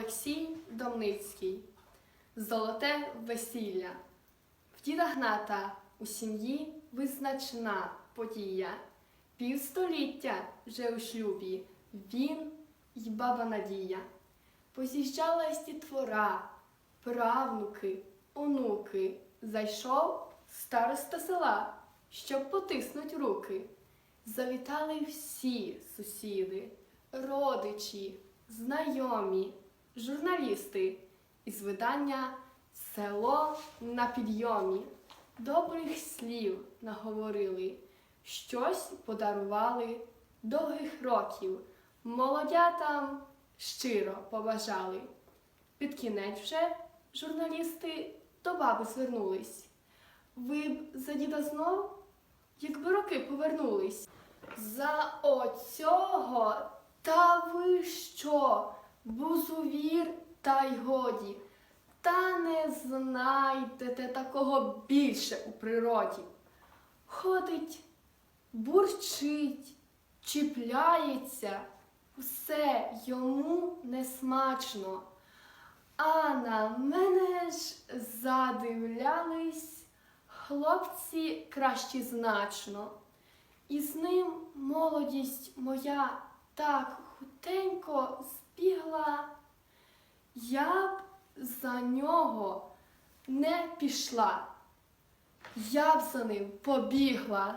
Олексій Домницький. Золоте весілля. В діда Гната у сім'ї визначна подія. Півстоліття вже у шлюбі він й баба Надія. Поз'їжджалась дітвора, правнуки, онуки. Зайшов староста села, щоб потиснуть руки. Завітали всі сусіди, родичі, знайомі, журналісти із видання Село на підйомі. Добрих слів наговорили, щось подарували, довгих років, молодятам щиро побажали. Під кінець вже журналісти до баби звернулись. Ви б за діда знов, якби роки повернулись. За оцього та ви що, бузувір та й годі. Та не знайдете такого більше у природі. Ходить, бурчить, чіпляється, все йому несмачно. А на мене ж задивлялись хлопці кращі значно. І з ним молодість моя так хутенько збігла, я б за нього не пішла, я б за ним побігла.